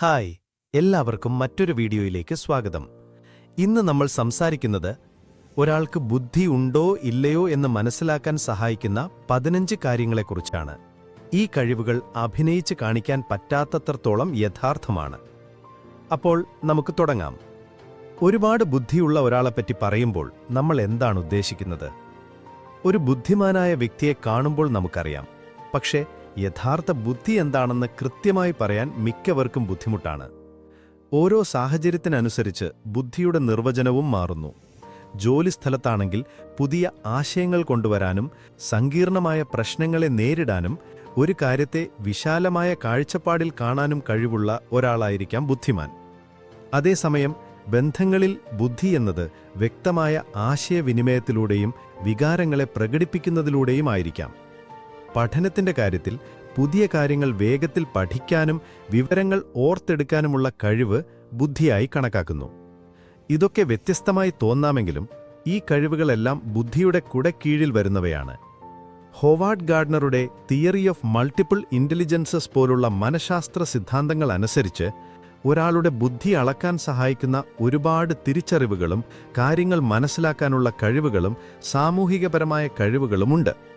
Hi എല്ലാവർക്കും മറ്റൊരു വീഡിയോയിലേക്ക് സ്വാഗതം. ഇന്ന് നമ്മൾ സംസാരിക്കുന്നത് ഒരാൾക്ക് ബുദ്ധി ഉണ്ടോ ഇല്ലയോ എന്ന് മനസ്സിലാക്കാൻ സഹായിക്കുന്ന പതിനഞ്ച് കാര്യങ്ങളെക്കുറിച്ചാണ്. ഈ കഴിവുകൾ അഭിനയിച്ച് കാണിക്കാൻ പറ്റാത്തത്രത്തോളം യഥാർത്ഥമാണ്. അപ്പോൾ നമുക്ക് തുടങ്ങാം. ഒരുപാട് ബുദ്ധിയുള്ള ഒരാളെപ്പറ്റി പറയുമ്പോൾ നമ്മൾ എന്താണ് ഉദ്ദേശിക്കുന്നത്? ഒരു ബുദ്ധിമാനായ വ്യക്തിയെ കാണുമ്പോൾ നമുക്കറിയാം. പക്ഷേ യഥാർത്ഥ ബുദ്ധി എന്താണെന്ന് കൃത്യമായി പറയാൻ മിക്കവർക്കും ബുദ്ധിമുട്ടാണ്. ഓരോ സാഹചര്യത്തിനനുസരിച്ച് ബുദ്ധിയുടെ നിർവചനവും മാറുന്നു. ജോലിസ്ഥലത്താണെങ്കിൽ പുതിയ ആശയങ്ങൾ കൊണ്ടുവരാനും സങ്കീർണമായ പ്രശ്നങ്ങളെ നേരിടാനും ഒരു കാര്യത്തെ വിശാലമായ കാഴ്ചപ്പാടിൽ കാണാനും കഴിവുള്ള ഒരാളായിരിക്കാം ബുദ്ധിമാൻ. അതേസമയം ബന്ധങ്ങളിൽ ബുദ്ധി എന്നത് വ്യക്തമായ ആശയവിനിമയത്തിലൂടെയും വികാരങ്ങളെ പ്രകടിപ്പിക്കുന്നതിലൂടെയും ആയിരിക്കാം. പഠനത്തിന്റെ കാര്യത്തിൽ പുതിയ കാര്യങ്ങൾ വേഗത്തിൽ പഠിക്കാനും വിവരങ്ങൾ ഓർത്തെടുക്കാനുമുള്ള കഴിവ് ബുദ്ധിയായി കണക്കാക്കുന്നു. ഇതൊക്കെ വ്യത്യസ്തമായി തോന്നാമെങ്കിലും ഈ കഴിവുകളെല്ലാം ബുദ്ധിയുടെ കുടക്കീഴിൽ വരുന്നവയാണ്. ഹോവാർഡ് ഗാർഡ്നറുടെ തിയറി ഓഫ് മൾട്ടിപ്പിൾ ഇന്റലിജൻസസ് പോലുള്ള മനഃശാസ്ത്ര സിദ്ധാന്തങ്ങൾ അനുസരിച്ച് ഒരാളുടെ ബുദ്ധി അളക്കാൻ സഹായിക്കുന്ന ഒരുപാട് തിരിച്ചറിവുകളും കാര്യങ്ങൾ മനസ്സിലാക്കാനുള്ള കഴിവുകളും സാമൂഹികപരമായ കഴിവുകളുമുണ്ട്.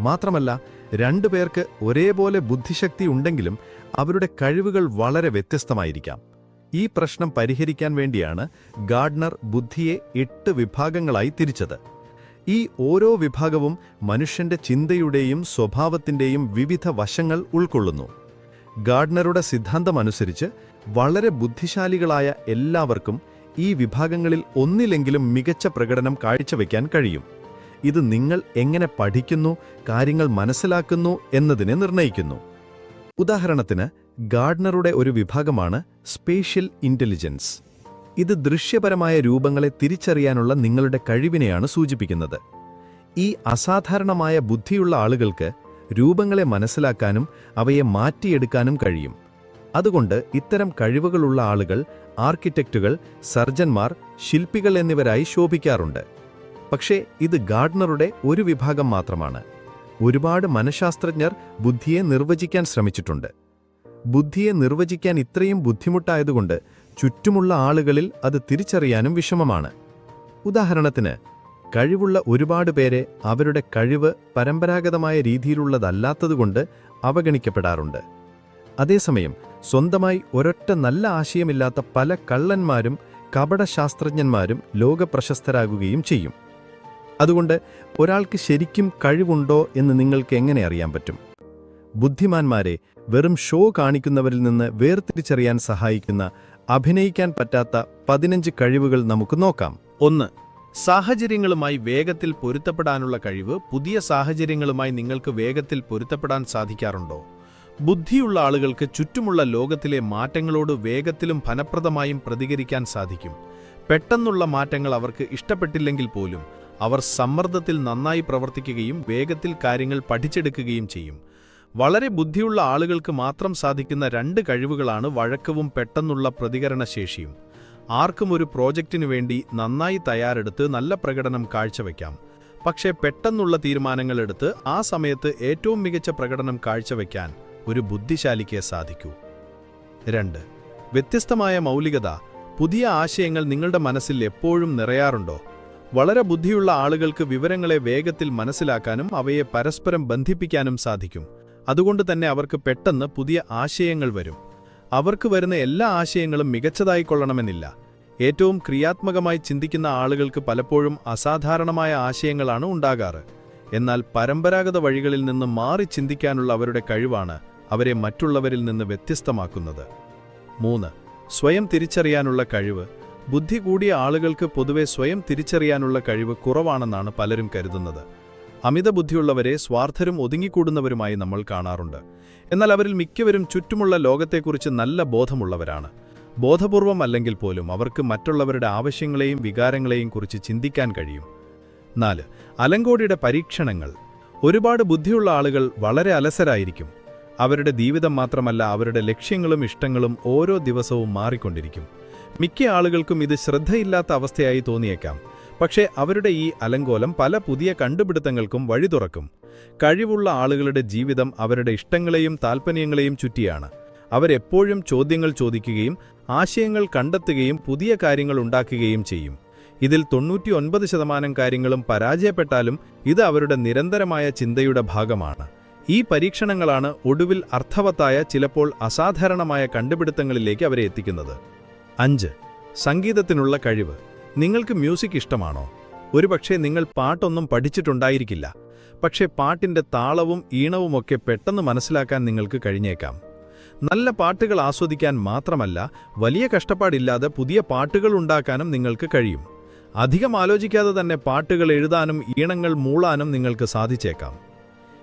മാത്രമല്ല രണ്ടു പേർക്ക് ഒരേപോലെ ബുദ്ധിശക്തി ഉണ്ടെങ്കിലും അവരുടെ കഴിവുകൾ വളരെ വ്യത്യസ്തമായിരിക്കാം. ഈ പ്രശ്നം പരിഹരിക്കാൻ വേണ്ടിയാണ് ഗാർഡ്നർ ബുദ്ധിയെ എട്ട് വിഭാഗങ്ങളായി തിരിച്ചത്. ഈ ഓരോ വിഭാഗവും മനുഷ്യന്റെ ചിന്തയുടെയും സ്വഭാവത്തിന്റെയും വിവിധ വശങ്ങൾ ഉൾക്കൊള്ളുന്നു. ഗാർഡ്നറുടെ സിദ്ധാന്തമനുസരിച്ച് വളരെ ബുദ്ധിശാലികളായ എല്ലാവർക്കും ഈ വിഭാഗങ്ങളിൽ ഒന്നിലെങ്കിലും മികച്ച പ്രകടനം കാഴ്ചവെക്കാൻ കഴിയും. ഇത് നിങ്ങൾ എങ്ങനെ പഠിക്കുന്നു കാര്യങ്ങൾ മനസ്സിലാക്കുന്നു എന്നതിനെ നിർണയിക്കുന്നു. ഉദാഹരണത്തിന് ഗാർഡ്നറുടെ ഒരു വിഭാഗമാണ് സ്പേഷ്യൽ ഇന്റലിജൻസ്. ഇത് ദൃശ്യപരമായ രൂപങ്ങളെ തിരിച്ചറിയാനുള്ള നിങ്ങളുടെ കഴിവിനെയാണ് സൂചിപ്പിക്കുന്നത്. ഈ അസാധാരണമായ ബുദ്ധിയുള്ള ആളുകൾക്ക് രൂപങ്ങളെ മനസ്സിലാക്കാനും അവയെ മാറ്റിയെടുക്കാനും കഴിയും. അതുകൊണ്ട് ഇത്തരം കഴിവുകളുള്ള ആളുകൾ ആർക്കിടെക്റ്റുകൾ സർജന്മാർ ശില്പികൾ എന്നിവരായി ശോഭിക്കാറുണ്ട്. പക്ഷേ ഇത് ഗാർഡ്നറുടെ ഒരു വിഭാഗം മാത്രമാണ്. ഒരുപാട് മനഃശാസ്ത്രജ്ഞർ ബുദ്ധിയെ നിർവചിക്കാൻ ശ്രമിച്ചിട്ടുണ്ട്. ബുദ്ധിയെ നിർവചിക്കാൻ ഇത്രയും ബുദ്ധിമുട്ടായതുകൊണ്ട് ചുറ്റുമുള്ള ആളുകളിൽ അത് തിരിച്ചറിയാനും വിഷമമാണ്. ഉദാഹരണത്തിന് കഴിവുള്ള ഒരുപാട് പേരെ അവരുടെ കഴിവ് പരമ്പരാഗതമായ രീതിയിലുള്ളതല്ലാത്തതുകൊണ്ട് അവഗണിക്കപ്പെടാറുണ്ട്. അതേസമയം സ്വന്തമായി ഒരൊറ്റ നല്ല ആശയമില്ലാത്ത പല കള്ളന്മാരും കപടശാസ്ത്രജ്ഞന്മാരും ലോകപ്രശസ്തരാകുകയും ചെയ്യും. അതുകൊണ്ട് ഒരാൾക്ക് ശരിക്കും കഴിവുണ്ടോ എന്ന് നിങ്ങൾക്ക് എങ്ങനെ അറിയാൻ പറ്റും? ബുദ്ധിമാന്മാരെ വെറും ഷോ കാണിക്കുന്നവരിൽ നിന്ന് വേർതിരിച്ചറിയാൻ സഹായിക്കുന്ന അഭിനയിക്കാൻ പറ്റാത്ത പതിനഞ്ച് കഴിവുകൾ നമുക്ക് നോക്കാം. ഒന്ന് സാഹചര്യങ്ങളുമായി വേഗത്തിൽ പൊരുത്തപ്പെടാനുള്ള കഴിവ് പുതിയ സാഹചര്യങ്ങളുമായി നിങ്ങൾക്ക് വേഗത്തിൽ പൊരുത്തപ്പെടാൻ സാധിക്കാറുണ്ടോ? ബുദ്ധിയുള്ള ആളുകൾക്ക് ചുറ്റുമുള്ള ലോകത്തിലെ മാറ്റങ്ങളോട് വേഗത്തിലും ഫലപ്രദമായും പ്രതികരിക്കാൻ സാധിക്കും. പെട്ടെന്നുള്ള മാറ്റങ്ങൾ അവർക്ക് ഇഷ്ടപ്പെട്ടില്ലെങ്കിൽ പോലും അവർ സമ്മർദ്ദത്തിൽ നന്നായി പ്രവർത്തിക്കുകയും വേഗത്തിൽ കാര്യങ്ങൾ പഠിച്ചെടുക്കുകയും ചെയ്യും. വളരെ ബുദ്ധിയുള്ള ആളുകൾക്ക് മാത്രം സാധിക്കുന്ന രണ്ട് കഴിവുകളാണ് വഴക്കവും പെട്ടെന്നുള്ള പ്രതികരണശേഷിയും. ആർക്കും ഒരു പ്രോജക്റ്റിനു വേണ്ടി നന്നായി തയ്യാറെടുത്ത് നല്ല പ്രകടനം കാഴ്ചവെക്കാം പക്ഷേ പെട്ടെന്നുള്ള തീരുമാനങ്ങളെടുത്ത് ആ സമയത്ത് ഏറ്റവും മികച്ച പ്രകടനം കാഴ്ചവെക്കാൻ ഒരു ബുദ്ധിശാലിക്ക് സാധിക്കൂ. രണ്ട്. വ്യത്യസ്തമായ മൗലികത. പുതിയ ആശയങ്ങൾ നിങ്ങളുടെ മനസ്സിൽ എപ്പോഴും നിറയാറുണ്ടോ? വളരെ ബുദ്ധിയുള്ള ആളുകൾക്ക് വിവരങ്ങളെ വേഗത്തിൽ മനസ്സിലാക്കാനും അവയെ പരസ്പരം ബന്ധിപ്പിക്കാനും സാധിക്കും. അതുകൊണ്ട് തന്നെ അവർക്ക് പെട്ടെന്ന് പുതിയ ആശയങ്ങൾ വരും. അവർക്ക് വരുന്ന എല്ലാ ആശയങ്ങളും മികച്ചതായിക്കൊള്ളണമെന്നില്ല ഏറ്റവും ക്രിയാത്മകമായി ചിന്തിക്കുന്ന ആളുകൾക്ക് പലപ്പോഴും അസാധാരണമായ ആശയങ്ങളാണ് ഉണ്ടാകാറ്. എന്നാൽ പരമ്പരാഗത വഴികളിൽ നിന്ന് മാറി ചിന്തിക്കാനുള്ള അവരുടെ കഴിവാണ് അവരെ മറ്റുള്ളവരിൽ നിന്ന് വ്യത്യസ്തമാക്കുന്നത്. മൂന്ന് സ്വയം തിരിച്ചറിയാനുള്ള കഴിവ്. ബുദ്ധി കൂടിയ ആളുകൾക്ക് പൊതുവെ സ്വയം തിരിച്ചറിയാനുള്ള കഴിവ് കുറവാണെന്നാണ് പലരും കരുതുന്നത്. അമിത ബുദ്ധിയുള്ളവരെ സ്വാർത്ഥരും ഒതുങ്ങിക്കൂടുന്നവരുമായി നമ്മൾ കാണാറുണ്ട്. എന്നാൽ അവരിൽ മിക്കവരും ചുറ്റുമുള്ള ലോകത്തെക്കുറിച്ച് നല്ല ബോധമുള്ളവരാണ്. ബോധപൂർവം അല്ലെങ്കിൽ പോലും അവർക്ക് മറ്റുള്ളവരുടെ ആവശ്യങ്ങളെയും വികാരങ്ങളെയും കുറിച്ച് ചിന്തിക്കാൻ കഴിയും. നാല് അലങ്കോടിയുടെ പരീക്ഷണങ്ങൾ. ഒരുപാട് ബുദ്ധിയുള്ള ആളുകൾ വളരെ അലസരായിരിക്കും. അവരുടെ ജീവിതം മാത്രമല്ല അവരുടെ ലക്ഷ്യങ്ങളും ഇഷ്ടങ്ങളും ഓരോ ദിവസവും മാറിക്കൊണ്ടിരിക്കും. മിക്ക ആളുകൾക്കും ഇത് ശ്രദ്ധയില്ലാത്ത അവസ്ഥയായി തോന്നിയേക്കാം. പക്ഷേ അവരുടെ ഈ അലങ്കോലം പല പുതിയ കണ്ടുപിടുത്തങ്ങൾക്കും വഴി തുറക്കും. കഴിവുള്ള ആളുകളുടെ ജീവിതം അവരുടെ ഇഷ്ടങ്ങളെയും താൽപ്പര്യങ്ങളെയും ചുറ്റിയാണ്. അവരെപ്പോഴും ചോദ്യങ്ങൾ ചോദിക്കുകയും ആശയങ്ങൾ കണ്ടെത്തുകയും പുതിയ കാര്യങ്ങൾ ഉണ്ടാക്കുകയും ചെയ്യും. ഇതിൽ തൊണ്ണൂറ്റിയൊൻപത് ശതമാനം കാര്യങ്ങളും പരാജയപ്പെട്ടാലും ഇത് അവരുടെ നിരന്തരമായ ചിന്തയുടെ ഭാഗമാണ്. ഈ പരീക്ഷണങ്ങളാണ് ഒടുവിൽ അർത്ഥവത്തായ ചിലപ്പോൾ അസാധാരണമായ കണ്ടുപിടുത്തങ്ങളിലേക്ക് അവരെ എത്തിക്കുന്നത്. അഞ്ച്. സംഗീതത്തിനുള്ള കഴിവ്. നിങ്ങൾക്ക് മ്യൂസിക് ഇഷ്ടമാണോ? ഒരുപക്ഷെ നിങ്ങൾ പാട്ടൊന്നും പഠിച്ചിട്ടുണ്ടായിരിക്കില്ല. പക്ഷേ പാട്ടിന്റെ താളവും ഈണവുമൊക്കെ പെട്ടെന്ന് മനസ്സിലാക്കാൻ നിങ്ങൾക്ക് കഴിഞ്ഞേക്കാം. നല്ല പാട്ടുകൾ ആസ്വദിക്കാൻ മാത്രമല്ല വലിയ കഷ്ടപ്പാടില്ലാതെ പുതിയ പാട്ടുകൾ ഉണ്ടാക്കാനും നിങ്ങൾക്ക് കഴിയും. അധികം ആലോചിക്കാതെ തന്നെ പാട്ടുകൾ എഴുതാനും ഈണങ്ങൾ മൂളാനും നിങ്ങൾക്ക് സാധിച്ചേക്കാം.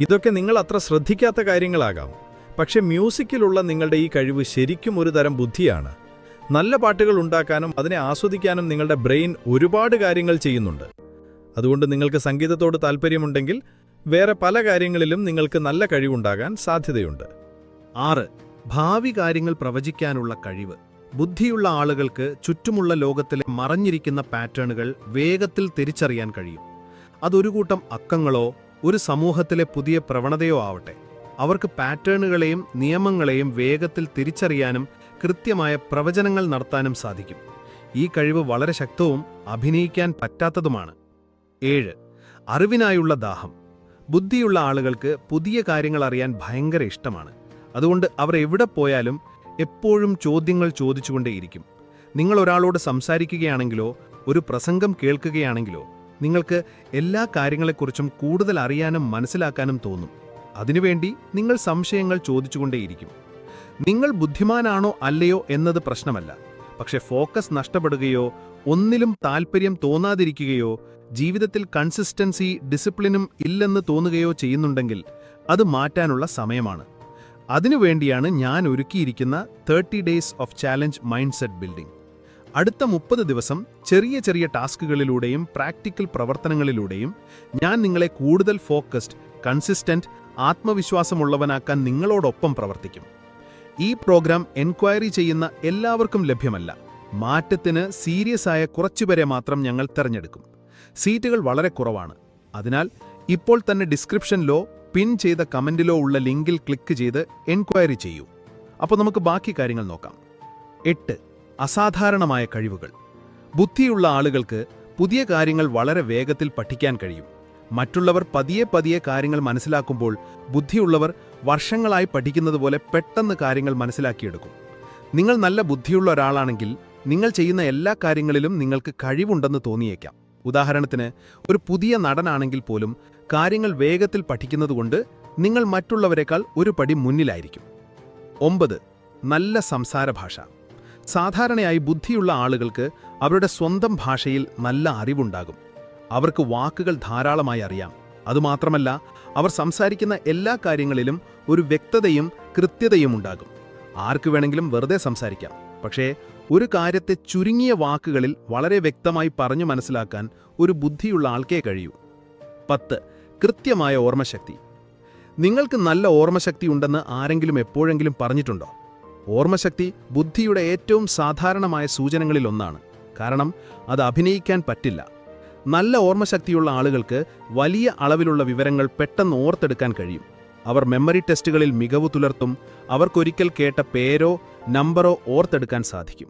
ഇതൊക്കെ നിങ്ങൾ അത്ര ശ്രദ്ധിക്കാത്ത കാര്യങ്ങളാകാം. പക്ഷെ മ്യൂസിക്കിലുള്ള നിങ്ങളുടെ ഈ കഴിവ് ശരിക്കും ഒരു തരം ബുദ്ധിയാണ്. നല്ല പാട്ടുകൾ ഉണ്ടാക്കാനും അതിനെ ആസ്വദിക്കാനും നിങ്ങളുടെ ബ്രെയിൻ ഒരുപാട് കാര്യങ്ങൾ ചെയ്യുന്നുണ്ട്. അതുകൊണ്ട് നിങ്ങൾക്ക് സംഗീതത്തോട് താൽപ്പര്യമുണ്ടെങ്കിൽ വേറെ പല കാര്യങ്ങളിലും നിങ്ങൾക്ക് നല്ല കഴിവുണ്ടാകാൻ സാധ്യതയുണ്ട്. ആറ് ഭാവി കാര്യങ്ങൾ പ്രവചിക്കാനുള്ള കഴിവ്. ബുദ്ധിയുള്ള ആളുകൾക്ക് ചുറ്റുമുള്ള ലോകത്തിലെ മറഞ്ഞിരിക്കുന്ന പാറ്റേണുകൾ വേഗത്തിൽ തിരിച്ചറിയാൻ കഴിയും. അതൊരു കൂട്ടം അക്കങ്ങളോ ഒരു സമൂഹത്തിലെ പുതിയ പ്രവണതയോ ആവട്ടെ. അവർക്ക് പാറ്റേണുകളെയും നിയമങ്ങളെയും വേഗത്തിൽ തിരിച്ചറിയാനും കൃത്യമായ പ്രവചനങ്ങൾ നടത്താനും സാധിക്കും. ഈ കഴിവ് വളരെ ശക്തവും അഭിനയിക്കാൻ പറ്റാത്തതുമാണ്. ഏഴ് അറിവിനായുള്ള ദാഹം. ബുദ്ധിയുള്ള ആളുകൾക്ക് പുതിയ കാര്യങ്ങൾ അറിയാൻ ഭയങ്കര ഇഷ്ടമാണ്. അതുകൊണ്ട് അവർ എവിടെ പോയാലും എപ്പോഴും ചോദ്യങ്ങൾ ചോദിച്ചുകൊണ്ടേയിരിക്കും. നിങ്ങൾ ഒരാളോട് സംസാരിക്കുകയാണെങ്കിലോ ഒരു പ്രസംഗം കേൾക്കുകയാണെങ്കിലോ നിങ്ങൾക്ക് എല്ലാ കാര്യങ്ങളെക്കുറിച്ചും കൂടുതൽ അറിയാനും മനസ്സിലാക്കാനും തോന്നും. അതിനുവേണ്ടി നിങ്ങൾ സംശയങ്ങൾ ചോദിച്ചുകൊണ്ടേയിരിക്കും. നിങ്ങൾ ബുദ്ധിമാനാണോ അല്ലയോ എന്നത് പ്രശ്നമല്ല. പക്ഷെ ഫോക്കസ് നഷ്ടപ്പെടുകയോ ഒന്നിലും താൽപ്പര്യം തോന്നാതിരിക്കുകയോ ജീവിതത്തിൽ കൺസിസ്റ്റൻസി ഡിസിപ്ലിനും ഇല്ലെന്ന് തോന്നുകയോ ചെയ്യുന്നുണ്ടെങ്കിൽ അത് മാറ്റാനുള്ള സമയമാണ്. അതിനുവേണ്ടിയാണ് ഞാൻ ഒരുക്കിയിരിക്കുന്ന thirty days of challenge mind set building. അടുത്ത മുപ്പത് ദിവസം ചെറിയ ചെറിയ ടാസ്കുകളിലൂടെയും പ്രാക്ടിക്കൽ പ്രവർത്തനങ്ങളിലൂടെയും ഞാൻ നിങ്ങളെ കൂടുതൽ ഫോക്കസ്ഡ് കൺസിസ്റ്റന്റ് ആത്മവിശ്വാസമുള്ളവനാക്കാൻ നിങ്ങളോടൊപ്പം പ്രവർത്തിക്കും. ഈ പ്രോഗ്രാം എൻക്വയറി ചെയ്യുന്ന എല്ലാവർക്കും ലഭ്യമല്ല. മാറ്റത്തിന് സീരിയസ് ആയ കുറച്ചുപേരെ മാത്രം ഞങ്ങൾ തിരഞ്ഞെടുക്കും. സീറ്റുകൾ വളരെ കുറവാണ്. അതിനാൽ ഇപ്പോൾ തന്നെ ഡിസ്ക്രിപ്ഷനിലോ പിൻ ചെയ്ത കമന്റിലോ ഉള്ള ലിങ്കിൽ ക്ലിക്ക് ചെയ്ത് എൻക്വയറി ചെയ്യൂ. അപ്പോൾ നമുക്ക് ബാക്കി കാര്യങ്ങൾ നോക്കാം. എട്ട്. അസാധാരണമായ കഴിവുകൾ. ബുദ്ധിയുള്ള ആളുകൾക്ക് പുതിയ കാര്യങ്ങൾ വളരെ വേഗത്തിൽ പഠിക്കാൻ കഴിയും. മറ്റുള്ളവർ പതിയെ പതിയെ കാര്യങ്ങൾ മനസ്സിലാക്കുമ്പോൾ ബുദ്ധിയുള്ളവർ വർഷങ്ങളായി പഠിക്കുന്നത് പോലെ പെട്ടെന്ന് കാര്യങ്ങൾ മനസ്സിലാക്കിയെടുക്കും. നിങ്ങൾ നല്ല ബുദ്ധിയുള്ള ഒരാളാണെങ്കിൽ നിങ്ങൾ ചെയ്യുന്ന എല്ലാ കാര്യങ്ങളിലും നിങ്ങൾക്ക് കഴിവുണ്ടെന്ന് തോന്നിയേക്കാം. ഉദാഹരണത്തിന് ഒരു പുതിയ നടനാണെങ്കിൽ പോലും കാര്യങ്ങൾ വേഗത്തിൽ പഠിക്കുന്നതുകൊണ്ട് നിങ്ങൾ മറ്റുള്ളവരെക്കാൾ ഒരു പടി മുന്നിലായിരിക്കും. ഒമ്പത് നല്ല സംസാര ഭാഷ. സാധാരണയായി ബുദ്ധിയുള്ള ആളുകൾക്ക് അവരുടെ സ്വന്തം ഭാഷയിൽ നല്ല അറിവുണ്ടാകും. അവർക്ക് വാക്കുകൾ ധാരാളമായി അറിയാം. അതുമാത്രമല്ല അവർ സംസാരിക്കുന്ന എല്ലാ കാര്യങ്ങളിലും ഒരു വ്യക്തതയും കൃത്യതയും ഉണ്ടാകും. ആർക്ക് വേണമെങ്കിലും വെറുതെ സംസാരിക്കാം പക്ഷേ ഒരു കാര്യത്തെ ചുരുങ്ങിയ വാക്കുകളിൽ വളരെ വ്യക്തമായി പറഞ്ഞു മനസ്സിലാക്കാൻ ഒരു ബുദ്ധിയുള്ള ആൾക്കേ കഴിയൂ. പത്ത് കൃത്യമായ ഓർമ്മശക്തി. നിങ്ങൾക്ക് നല്ല ഓർമ്മശക്തി ഉണ്ടെന്ന് ആരെങ്കിലും എപ്പോഴെങ്കിലും പറഞ്ഞിട്ടുണ്ടോ? ഓർമ്മശക്തി ബുദ്ധിയുടെ ഏറ്റവും സാധാരണമായ സൂചനകളിലൊന്നാണ് കാരണം അത് അഭിനയിക്കാൻ പറ്റില്ല. നല്ല ഓർമ്മശക്തിയുള്ള ആളുകൾക്ക് വലിയ അളവിലുള്ള വിവരങ്ങൾ പെട്ടെന്ന് ഓർത്തെടുക്കാൻ കഴിയും. അവർ മെമ്മറി ടെസ്റ്റുകളിൽ മികവ് തുലർത്തും അവർക്കൊരിക്കൽ കേട്ട പേരോ നമ്പറോ ഓർത്തെടുക്കാൻ സാധിക്കും.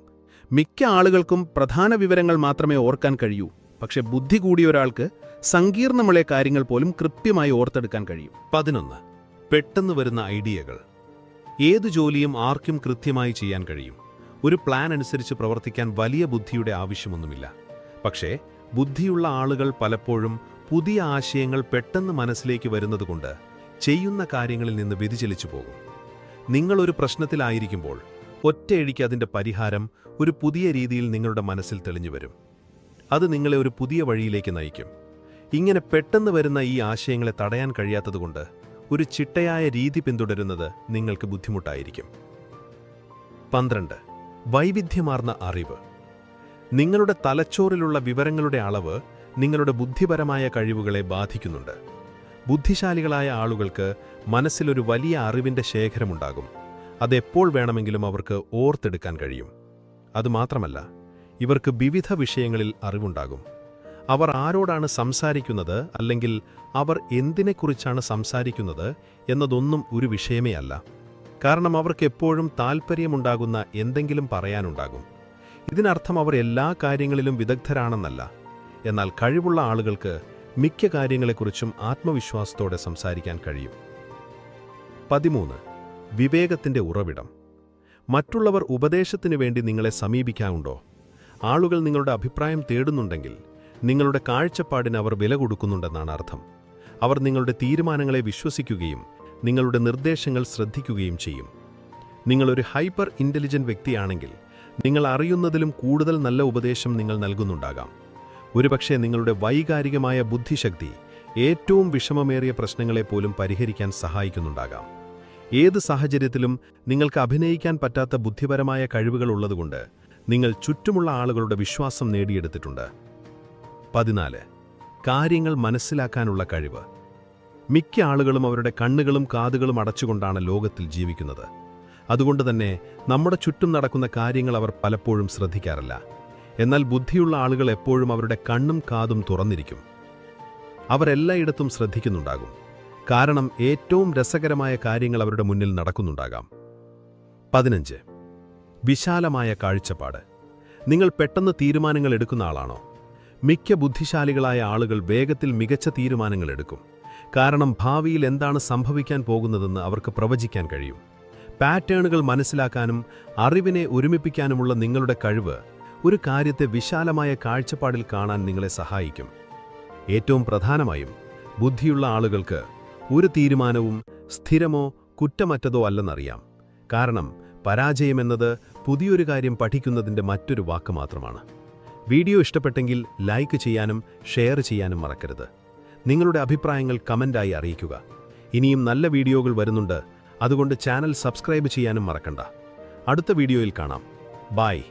മിക്ക ആളുകൾക്കും പ്രധാന വിവരങ്ങൾ മാത്രമേ ഓർക്കാൻ കഴിയൂ പക്ഷെ ബുദ്ധി കൂടിയ ഒരാൾക്ക് സങ്കീർണമുള്ള കാര്യങ്ങൾ പോലും കൃത്യമായി ഓർത്തെടുക്കാൻ കഴിയും. പതിനൊന്ന്. പെട്ടെന്ന് വരുന്ന ഐഡിയകൾ. ഏത് ജോലിയും ആർക്കും കൃത്യമായി ചെയ്യാൻ കഴിയും. ഒരു പ്ലാൻ അനുസരിച്ച് പ്രവർത്തിക്കാൻ വലിയ ബുദ്ധിയുടെ ആവശ്യമൊന്നുമില്ല. പക്ഷേ ബുദ്ധിയുള്ള ആളുകൾ പലപ്പോഴും പുതിയ ആശയങ്ങൾ പെട്ടെന്ന് മനസ്സിലേക്ക് വരുന്നതുകൊണ്ട് ചെയ്യുന്ന കാര്യങ്ങളിൽ നിന്ന് വ്യതിചലിച്ചു പോകും. നിങ്ങളൊരു പ്രശ്നത്തിലായിരിക്കുമ്പോൾ ഒറ്റയടിക്ക് അതിന്റെ പരിഹാരം ഒരു പുതിയ രീതിയിൽ നിങ്ങളുടെ മനസ്സിൽ തെളിഞ്ഞു വരും. അത് നിങ്ങളെ ഒരു പുതിയ വഴിയിലേക്ക് നയിക്കും. ഇങ്ങനെ പെട്ടെന്ന് വരുന്ന ഈ ആശയങ്ങളെ തടയാൻ കഴിയാത്തതുകൊണ്ട് ഒരു ചിട്ടയായ രീതി പിന്തുടരുന്നത് നിങ്ങൾക്ക് ബുദ്ധിമുട്ടായിരിക്കും. പന്ത്രണ്ട്. വൈവിധ്യമാർന്ന അറിവ്. നിങ്ങളുടെ തലച്ചോറിലുള്ള വിവരങ്ങളുടെ അളവ് നിങ്ങളുടെ ബുദ്ധിപരമായ കഴിവുകളെ ബാധിക്കുന്നുണ്ട്. ബുദ്ധിശാലികളായ ആളുകൾക്ക് മനസ്സിലൊരു വലിയ അറിവിന്റെ ശേഖരമുണ്ടാകും. അതെപ്പോൾ വേണമെങ്കിലും അവർക്ക് ഓർത്തെടുക്കാൻ കഴിയും. അതുമാത്രമല്ല ഇവർക്ക് വിവിധ വിഷയങ്ങളിൽ അറിവുണ്ടാകും. അവർ ആരോടാണ് സംസാരിക്കുന്നത് അല്ലെങ്കിൽ അവർ എന്തിനെക്കുറിച്ചാണ് സംസാരിക്കുന്നത് എന്നതൊന്നും ഒരു വിഷയമേ അല്ല. കാരണം അവർക്ക് എപ്പോഴും താൽപ്പര്യമുണ്ടാകുന്ന എന്തെങ്കിലും പറയാനുണ്ടാകും. ഇതിനർത്ഥം അവർ എല്ലാ കാര്യങ്ങളിലും വിദഗ്ധരാണെന്നല്ല. എന്നാൽ കഴിവുള്ള ആളുകൾക്ക് മിക്ക കാര്യങ്ങളെക്കുറിച്ചും ആത്മവിശ്വാസത്തോടെ സംസാരിക്കാൻ കഴിയും. പതിമൂന്ന്. വിവേകത്തിന്റെ ഉറവിടം. മറ്റുള്ളവർ ഉപദേശത്തിനു വേണ്ടി നിങ്ങളെ സമീപിക്കാറുണ്ടോ? ആളുകൾ നിങ്ങളുടെ അഭിപ്രായം തേടുന്നുണ്ടെങ്കിൽ നിങ്ങളുടെ കാഴ്ചപ്പാടിന് അവർ വില കൊടുക്കുന്നുണ്ടെന്നാണ് അർത്ഥം. അവർ നിങ്ങളുടെ തീരുമാനങ്ങളെ വിശ്വസിക്കുകയും നിങ്ങളുടെ നിർദ്ദേശങ്ങൾ ശ്രദ്ധിക്കുകയും ചെയ്യും. നിങ്ങളൊരു ഹൈപ്പർ ഇന്റലിജന്റ് വ്യക്തിയാണെങ്കിൽ നിങ്ങൾ അറിയുന്നതിലും കൂടുതൽ നല്ല ഉപദേശം നിങ്ങൾ നൽകുന്നുണ്ടാകാം. ഒരുപക്ഷെ നിങ്ങളുടെ വൈകാരികമായ ബുദ്ധിശക്തി ഏറ്റവും വിഷമമേറിയ പ്രശ്നങ്ങളെപ്പോലും പരിഹരിക്കാൻ സഹായിക്കുന്നുണ്ടാകാം. ഏത് സാഹചര്യത്തിലും നിങ്ങൾക്ക് അഭിനയിക്കാൻ പറ്റാത്ത ബുദ്ധിപരമായ കഴിവുകൾ ഉള്ളതുകൊണ്ട് നിങ്ങൾ ചുറ്റുമുള്ള ആളുകളുടെ വിശ്വാസം നേടിയെടുത്തിട്ടുണ്ട്. പതിനാല്. കാര്യങ്ങൾ മനസ്സിലാക്കാനുള്ള കഴിവ്. മിക്ക ആളുകളും അവരുടെ കണ്ണുകളും കാതുകളും അടച്ചുകൊണ്ടാണ് ലോകത്തിൽ ജീവിക്കുന്നത്. അതുകൊണ്ട് തന്നെ നമ്മുടെ ചുറ്റും നടക്കുന്ന കാര്യങ്ങൾ അവർ പലപ്പോഴും ശ്രദ്ധിക്കാറില്ല. എന്നാൽ ബുദ്ധിയുള്ള ആളുകൾ എപ്പോഴും അവരുടെ കണ്ണും കാതും തുറന്നിരിക്കും. അവരെല്ലായിടത്തും ശ്രദ്ധിക്കുന്നുണ്ടാകും. കാരണം ഏറ്റവും രസകരമായ കാര്യങ്ങൾ അവരുടെ മുന്നിൽ നടക്കുന്നുണ്ടാകാം. പതിനഞ്ച്. വിശാലമായ കാഴ്ചപ്പാട്. നിങ്ങൾ പെട്ടെന്ന് തീരുമാനങ്ങൾ എടുക്കുന്ന ആളാണോ? മിക്ക ബുദ്ധിശാലികളായ ആളുകൾ വേഗത്തിൽ മികച്ച തീരുമാനങ്ങൾ എടുക്കും. കാരണം ഭാവിയിൽ എന്താണ് സംഭവിക്കാൻ പോകുന്നതെന്ന് അവർക്ക് പ്രവചിക്കാൻ കഴിയും. പാറ്റേണുകൾ മനസ്സിലാക്കാനും അറിവിനെ ഒരുമിപ്പിക്കാനുമുള്ള നിങ്ങളുടെ കഴിവ് ഒരു കാര്യത്തെ വിശാലമായ കാഴ്ചപ്പാടിൽ കാണാൻ നിങ്ങളെ സഹായിക്കും. ഏറ്റവും പ്രധാനമായും ബുദ്ധിയുള്ള ആളുകൾക്ക് ഒരു തീരുമാനവും സ്ഥിരമോ കുറ്റമറ്റതോ അല്ലെന്നറിയാം. കാരണം പരാജയമെന്നത് പുതിയൊരു കാര്യം പഠിക്കുന്നതിന്റെ മറ്റൊരു വാക്ക് മാത്രമാണ്. വീഡിയോ ഇഷ്ടപ്പെട്ടെങ്കിൽ ലൈക്ക് ചെയ്യാനും ഷെയർ ചെയ്യാനും മറക്കരുത്. നിങ്ങളുടെ അഭിപ്രായങ്ങൾ കമന്റായി അറിയിക്കുക. ഇനിയും നല്ല വീഡിയോകൾ വരുന്നുണ്ട്. അതുകൊണ്ട് ചാനൽ സബ്സ്ക്രൈബ് ചെയ്യാനും മറക്കണ്ട. അടുത്ത വീഡിയോയിൽ കാണാം. ബായ്